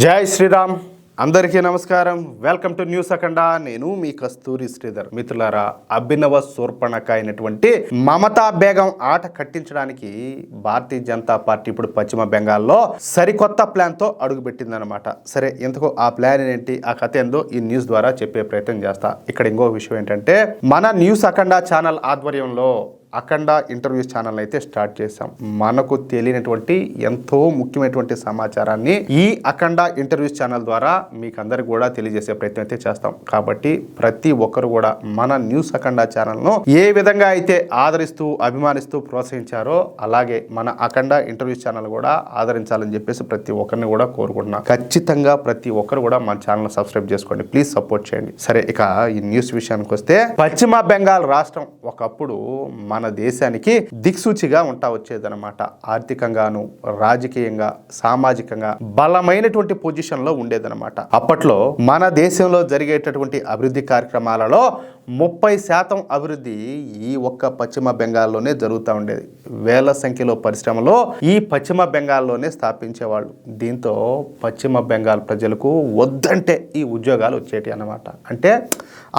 జై శ్రీరామ్. అందరికీ నమస్కారం. వెల్కమ్ టు న్యూస్ అఖండ నేను మీ కస్తూరి శ్రీధర్. మిత్రులారా అభినవ శూర్పణక అయినటువంటి మమతా బేగం ఆట కట్టించడానికి భారతీయ జనతా పార్టీ ఇప్పుడు పశ్చిమ బెంగాల్లో సరికొత్త ప్లాన్తో అడుగుపెట్టిందనమాట సరే ఇంతకు ఆ ప్లాన్ ఏంటి ఆ కథ ఏందో ఈ న్యూస్ ద్వారా చెప్పే ప్రయత్నం చేస్తా. ఇక్కడ ఇంకో విషయం ఏంటంటే మన న్యూస్ అఖండ ఛానల్ ఆధ్వర్యంలో అఖండ ఇంటర్వ్యూస్ ఛానల్ అయితే స్టార్ట్ చేశాం. మనకు తెలియనటువంటి ఎంతో ముఖ్యమైనటువంటి సమాచారాన్ని ఈ అఖండ ఇంటర్వ్యూస్ ఛానల్ ద్వారా మీకు అందరికి కూడా తెలియజేసే ప్రయత్నం అయితే చేస్తాం. కాబట్టి ప్రతి ఒక్కరు కూడా మన న్యూస్ అఖండ ఛానల్ను ఏ విధంగా అయితే ఆదరిస్తూ అభిమానిస్తూ ప్రోత్సహించారో అలాగే మన అఖండ ఇంటర్వ్యూస్ ఛానల్ కూడా ఆదరించాలని చెప్పేసి ప్రతి ఒక్కరిని కూడా కోరుకుంటున్నాం. ఖచ్చితంగా ప్రతి ఒక్కరు కూడా మన ఛానల్ సబ్స్క్రైబ్ చేసుకోండి. ప్లీజ్ సపోర్ట్ చేయండి. సరే ఇక ఈ న్యూస్ విషయానికి వస్తే పశ్చిమ బెంగాల్ రాష్ట్రం ఒకప్పుడు మన మన దేశానికి దిక్సూచిగా ఉంటా వచ్చేదనమాట ఆర్థికంగాను రాజకీయంగా సామాజికంగా బలమైనటువంటి పొజిషన్లో ఉండేదన్నమాట. అప్పట్లో మన దేశంలో జరిగేటటువంటి అభివృద్ధి కార్యక్రమాలలో ముప్పై శాతం అభివృద్ధి ఈ ఒక్క పశ్చిమ బెంగాల్లోనే జరుగుతూ ఉండేది. వేల సంఖ్యలో పరిశ్రమలో ఈ పశ్చిమ బెంగాల్లోనే స్థాపించేవాళ్ళు. దీంతో పశ్చిమ బెంగాల్ ప్రజలకు వద్దంటే ఈ ఉద్యోగాలు వచ్చేటి అన్నమాట. అంటే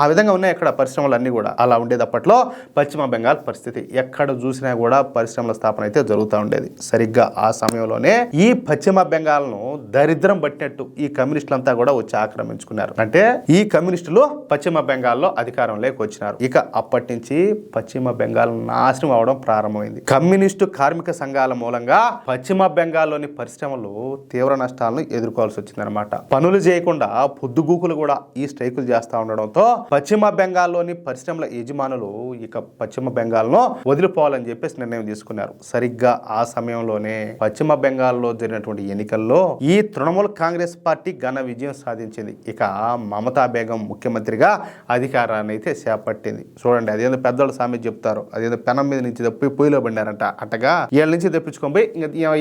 ఆ విధంగా ఉన్నాయి ఇక్కడ పరిశ్రమలు అన్నీ కూడా. అలా ఉండేది అప్పట్లో పశ్చిమ బెంగాల్ పరిస్థితి. ఎక్కడ చూసినా కూడా పరిశ్రమల స్థాపన అయితే జరుగుతూ ఉండేది. సరిగ్గా ఆ సమయంలోనే ఈ పశ్చిమ బెంగాల్ను దరిద్రం పట్టినట్టు ఈ కమ్యూనిస్టులంతా కూడా వచ్చి ఆక్రమించుకున్నారు. అంటే ఈ కమ్యూనిస్టులు పశ్చిమ బెంగాల్లో అధికారంలోకి వచ్చినారు. ఇక అప్పటి నుంచి పశ్చిమ బెంగాల్ నాశనం అవడం ప్రారంభమైంది. కమ్యూనిస్టు కార్మిక సంఘాల మూలంగా పశ్చిమ బెంగాల్లోని పరిశ్రమలు తీవ్ర నష్టాలను ఎదుర్కోవాల్సి వచ్చిందనమాట పనులు చేయకుండా పొద్దుగూకులు కూడా ఈ స్ట్రైకులు చేస్తూ ఉండడంతో పశ్చిమ బెంగాల్లోని పరిశ్రమల యజమానులు ఇక పశ్చిమ బెంగాల్ను వదిలిపోవాలని చెప్పేసి నిర్ణయం తీసుకున్నారు. సరిగ్గా ఆ సమయంలోనే పశ్చిమ బెంగాల్లో జరిగినటువంటి ఎన్నికల్లో ఈ తృణమూల్ కాంగ్రెస్ పార్టీ ఘన విజయం సాధించింది. ఇక మమతా బేగం ముఖ్యమంత్రిగా అధికారాన్ని అయితే చేపట్టింది. చూడండి అదేదో పెద్దవాళ్ళు సామెత చెప్తారు. అదేదో పెనం మీద నుంచి తప్పి పొయ్యిలో పడినారంట. అట్టగా వీళ్ళ నుంచి తెప్పించుకొని పోయి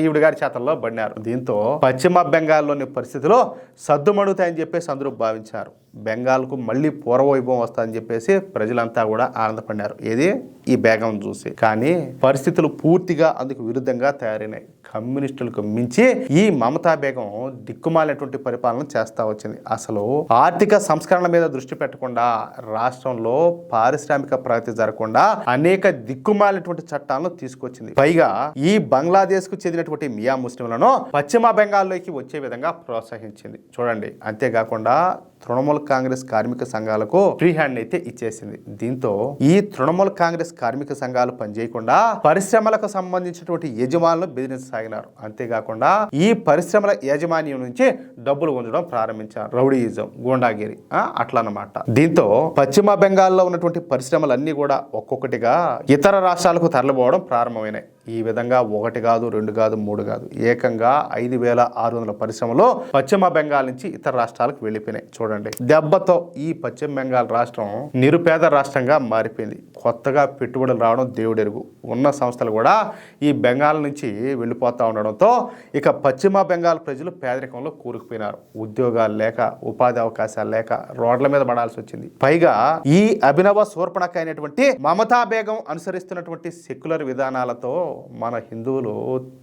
ఈవిడ గారి చేతల్లో పడినారు. దీంతో పశ్చిమ బెంగాల్లోని పరిస్థితిలో సద్దుమడుగుతాయని చెప్పేసి అందరూ భావించారు. బెంగాల్కు మళ్ళీ పూర్వవైభవం వస్తుందని చెప్పేసి ప్రజలంతా కూడా ఆనందపడినారు. ఏది? ఈ బేగం చూసి. కానీ పరిస్థితులు పూర్తిగా అందుకు విరుద్ధంగా తయారైనాయి. కమ్యూనిస్టులకు మించి ఈ మమతా బేగం దిక్కుమాలినటువంటి పరిపాలన చేస్తూ వచ్చింది. అసలు ఆర్థిక సంస్కరణ మీద దృష్టి పెట్టకుండా రాష్ట్రంలో పారిశ్రామిక ప్రగతి జరగకుండా అనేక దిక్కుమాలినటువంటి చట్టాలను తీసుకొచ్చింది. పైగా ఈ బంగ్లాదేశ్కు చెందినటువంటి మియా ముస్లింలను పశ్చిమ బెంగాల్లోకి వచ్చే విధంగా ప్రోత్సహించింది. చూడండి అంతేకాకుండా తృణమూల్ కాంగ్రెస్ కార్మిక సంఘాలకు ఫ్రీ హ్యాండ్ అయితే ఇచ్చేసింది. దీంతో ఈ తృణమూల్ కాంగ్రెస్ కార్మిక సంఘాలు పనిచేయకుండా పరిశ్రమలకు సంబంధించినటువంటి యజమానులు బెదిరించసాగినారు అంతేకాకుండా ఈ పరిశ్రమల యాజమాన్యం నుంచి డబ్బులు ఉంచడం ప్రారంభించారు. రౌడీయిజం గూండాగిరి ఆ, అన్నమాట దీంతో పశ్చిమ బెంగాల్లో ఉన్నటువంటి పరిశ్రమలన్నీ కూడా ఒక్కొక్కటిగా ఇతర రాష్ట్రాలకు తరలిపోవడం ప్రారంభమైనాయి. ఈ విధంగా ఒకటి కాదు రెండు కాదు మూడు కాదు. ఏకంగా ఐదు వేల ఆరు వందల పరిశ్రమలు పశ్చిమ బెంగాల్ నుంచి ఇతర రాష్ట్రాలకు వెళ్ళిపోయినాయి. చూడండి. దెబ్బతో ఈ పశ్చిమ బెంగాల్ రాష్ట్రం నిరుపేద రాష్ట్రంగా మారిపోయింది. కొత్తగా పెట్టుబడులు రావడం దేవుడెరుగు. ఉన్న సంస్థలు కూడా ఈ బెంగాల్ నుంచి వెళ్ళిపోతా ఉండడంతో ఇక పశ్చిమ బెంగాల్ ప్రజలు పేదరికంలో కూరుకుపోయినారు. ఉద్యోగాలు లేక ఉపాధి అవకాశాలు లేక రోడ్ల మీద పడాల్సి వచ్చింది. పైగా ఈ అభినవ శూర్పణక అయినటువంటి మమతా బేగం అనుసరిస్తున్నటువంటి సెక్యులర్ విధానాలతో మన హిందువులు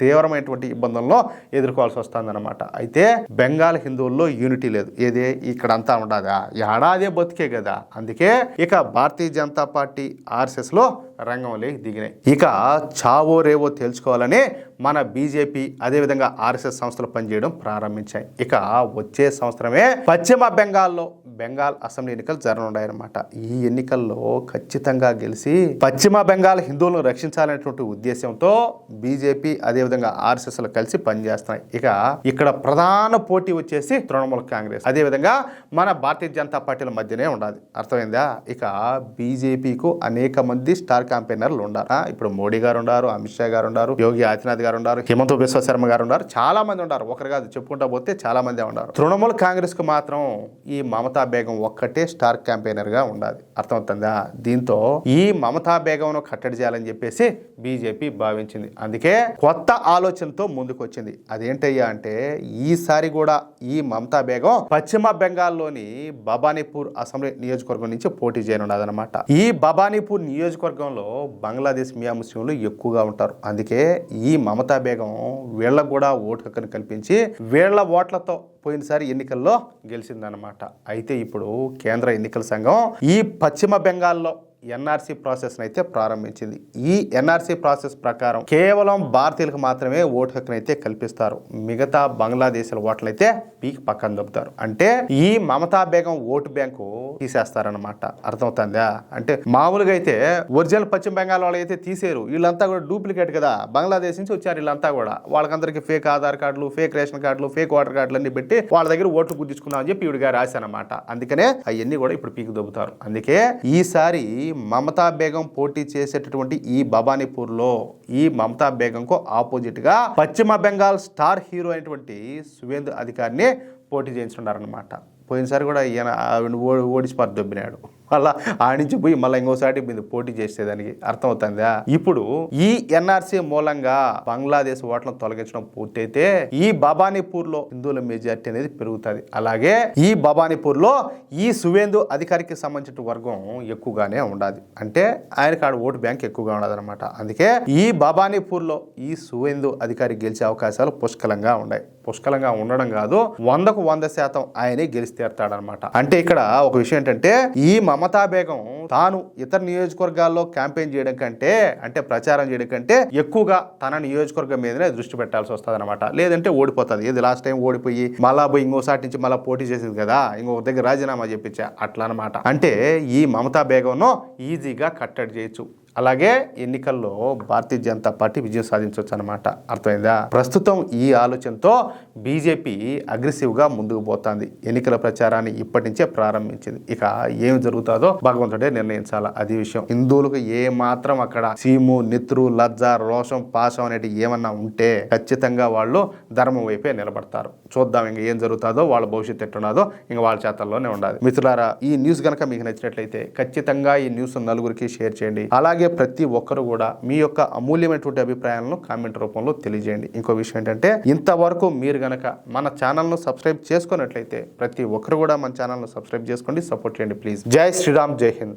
తీవ్రమైనటువంటి ఇబ్బందుల్లో ఎదుర్కోవాల్సి వస్తుందన్నమాట. అయితే బెంగాల్ హిందువుల్లో యూనిటీ లేదు. ఏదే? ఇక్కడ అంతా ఉండదా ఏడాదే బతికే కదా. అందుకే ఇక భారతీయ జనతా పార్టీ ఆర్ఎస్ఎస్లో రంగంలోకి దిగినాయి. ఇక చావో రేవో తేల్చుకోవాలని మన బీజేపీ అదేవిధంగా ఆర్ఎస్ఎస్ సంస్థలు పనిచేయడం ప్రారంభించాయి. ఇక వచ్చే సంవత్సరమే పశ్చిమ బెంగాల్లో బెంగాల్ అసెంబ్లీ ఎన్నికలు జరగనున్నాయన్నమాట. ఈ ఎన్నికల్లో ఖచ్చితంగా గెలిచి పశ్చిమ బెంగాల్ హిందువులను రక్షించాలనేటువంటి ఉద్దేశంతో బీజేపీ అదేవిధంగా ఆర్ఎస్ఎస్లు కలిసి పనిచేస్తున్నాయి. ఇక ఇక్కడ ప్రధాన పోటీ వచ్చేసి తృణమూల కాంగ్రెస్. అదేవిధంగా మన భారతీయ జనతా పార్టీల మధ్యనే ఉండాలి. అర్థమైందా? ఇక బీజేపీకు అనేక మంది స్టార్ క్యాంపెయినర్లు ఉన్నారు. ఇప్పుడు మోడీ గారు ఉన్నారు అమిత్ షా గారు ఉన్నారు యోగి ఆదిత్యనాథ్ గారు ఉన్నారు హిమంత బిశ్వ శర్మ గారు ఉన్నారు. చాలా మంది ఉన్నారు. ఒకరు కాదు చెప్పుకుంటా పోతే చాలా మంది ఉన్నారు. తృణమూల్ కాంగ్రెస్కు మాత్రం ఈ మమతా బేగం ఒక్కటే స్టార్ క్యాంపెయినర్గా ఉండాలి. అర్థమవుతుందా? దీంతో ఈ మమతా బేగంను కట్టడి చేయాలని చెప్పేసి బీజేపీ భావించింది. అందుకే కొత్త ఆలోచనతో ముందుకు వచ్చింది అదేంటయ్యా అంటే ఈసారి కూడా ఈ మమతా బేగం పశ్చిమ బెంగాల్లోని బబానీపూర్ అసెంబ్లీ నియోజకవర్గం నుంచి పోటీ చేయనున్నదనమాట ఈ బబానీపూర్ నియోజకవర్గంలో బంగ్లాదేశ్ మియా ముస్లింలు ఎక్కువగా ఉంటారు. అందుకే ఈ మమతా బేగం వీళ్ళకు కూడా ఓటు హక్కును కల్పించి వీళ్ళ ఓట్లతో పోయినసారి ఎన్నికల్లో గెలిచిందనమాట అయితే ఇప్పుడు కేంద్ర ఎన్నికల సంఘం ఈ పశ్చిమ బెంగాల్లో ఎన్ఆర్సీ ప్రాసెస్ అయితే ప్రారంభించింది. ఈ ఎన్ఆర్సీ ప్రాసెస్ ప్రకారం కేవలం భారతీయులకు మాత్రమే ఓటు హక్కును అయితే కల్పిస్తారు. మిగతా బంగ్లాదేశీల ఓట్లు అయితే పీక్ పక్కన దొబ్బుతారు. అంటే ఈ మమతా బేగం ఓటు బ్యాంకు తీసేస్తారనమాట అర్థమవుతుందా? అంటే మామూలుగా అయితే ఒరిజినల్ పశ్చిమ బెంగాల్ వాళ్ళు అయితే తీసేరు వీళ్ళంతా కూడా డూప్లికేట్ కదా. బంగ్లాదేశ్ నుంచి వచ్చారు వీళ్ళంతా కూడా. వాళ్ళకందరికీ ఫేక్ ఆధార్ కార్డులు ఫేక్ రేషన్ కార్డులు ఫేక్ ఓటర్ కార్డులు అన్ని పెట్టి వాళ్ళ దగ్గర ఓట్లు గుర్తించుకుందామని చెప్పి ఈవిడిగా రాశానమాట అందుకనే అవన్నీ కూడా ఇప్పుడు పీకి దొబ్బుతారు. అందుకే ఈసారి మమతా బేగం పోటీ చేసేటటువంటి ఈ భవానీపూర్లో ఈ మమతా బేగంకు ఆపోజిట్గా పశ్చిమ బెంగాల్ స్టార్ హీరో అయినటువంటి సువేందు అధికారిని పోటీ చేయించున్నారనమాట పోయినసారి కూడా ఈయన ఆవిడ ఓడి ఓడిచి పారు దొబ్బినాడు. మళ్ళా ఆ నుంచి పోయి మళ్ళీ ఇంకోసారి మీద పోటీ చేసేదానికి అర్థమవుతుందా? ఇప్పుడు ఈ ఎన్ఆర్సీ మూలంగా బంగ్లాదేశ్ ఓట్లను తొలగించడం పూర్తయితే ఈ బబానీపూర్లో హిందువుల మెజార్టీ అనేది పెరుగుతుంది. అలాగే ఈ బబానీపూర్లో ఈ సువేందు అధికారికి సంబంధించిన వర్గం ఎక్కువగానే ఉండాలి అంటే ఆయనకు ఆడ ఓటు బ్యాంక్ ఎక్కువగా ఉండదు అనమాట అందుకే ఈ బబానీపూర్లో ఈ సువేందు అధికారి గెలిచే అవకాశాలు పుష్కలంగా ఉన్నాయి. పుష్కలంగా ఉండడం కాదు వందకు వంద శాతం ఆయనే గెలిచి తీరుతాడనమాట అంటే ఇక్కడ ఒక విషయం ఏంటంటే ఈ మమతా బేగం తాను ఇతర నియోజకవర్గాల్లో క్యాంపెయిన్ చేయడం కంటే అంటే ప్రచారం చేయడం కంటే ఎక్కువగా తన నియోజకవర్గం మీదనే దృష్టి పెట్టాల్సి వస్తుంది అనమాట లేదంటే ఓడిపోతుంది. ఇది లాస్ట్ టైం ఓడిపోయి మళ్ళా పోయి ఇంకోసారి నుంచి మళ్ళీ పోటీ చేసేది కదా ఇంకొక దగ్గర రాజీనామా చెప్పించా అట్లా అనమాట అంటే ఈ మమతా బేగంను ఈజీగా కట్టడి చేయొచ్చు. అలాగే ఎన్నికల్లో భారతీయ జనతా పార్టీ విజయం సాధించవచ్చు అనమాట అర్థమైందా? ప్రస్తుతం ఈ ఆలోచనతో బీజేపీ అగ్రెసివ్గా ముందుకు పోతుంది. ఎన్నికల ప్రచారాన్ని ఇప్పటి నుంచే ప్రారంభించింది. ఇక ఏం జరుగుతుందో భగవంతుడే నిర్ణయించాలా. అది విషయం. హిందువులకు ఏ మాత్రం అక్కడ సీము నిత్రు లజ్జ రోషం పాశం అనేటి ఏమన్నా ఉంటే ఖచ్చితంగా వాళ్ళు ధర్మం వైపే నిలబడతారు. చూద్దాం ఇంకా ఏం జరుగుతుందో వాళ్ళ భవిష్యత్తు ఎట్టున్నదో ఇంకా వాళ్ళ చేతల్లోనే ఉండాలి. మిత్రులారా ఈ న్యూస్ కనుక మీకు నచ్చినట్లయితే ఖచ్చితంగా ఈ న్యూస్ నలుగురికి షేర్ చేయండి. అలాగే ప్రతి ఒక్కరు కూడా మీ యొక్క అమూల్యమైనటువంటి అభిప్రాయాలను కామెంట్ రూపంలో తెలియజేయండి. ఇంకో విషయం ఏంటంటే ఇంతవరకు మీరు గనక మన ఛానల్ను సబ్స్క్రైబ్ చేసుకున్నట్లయితే ప్రతి ఒక్కరు కూడా మన ఛానల్ను సబ్స్క్రైబ్ చేసుకోండి సపోర్ట్ చేయండి ప్లీజ్. జై శ్రీరామ్ జై హింద్.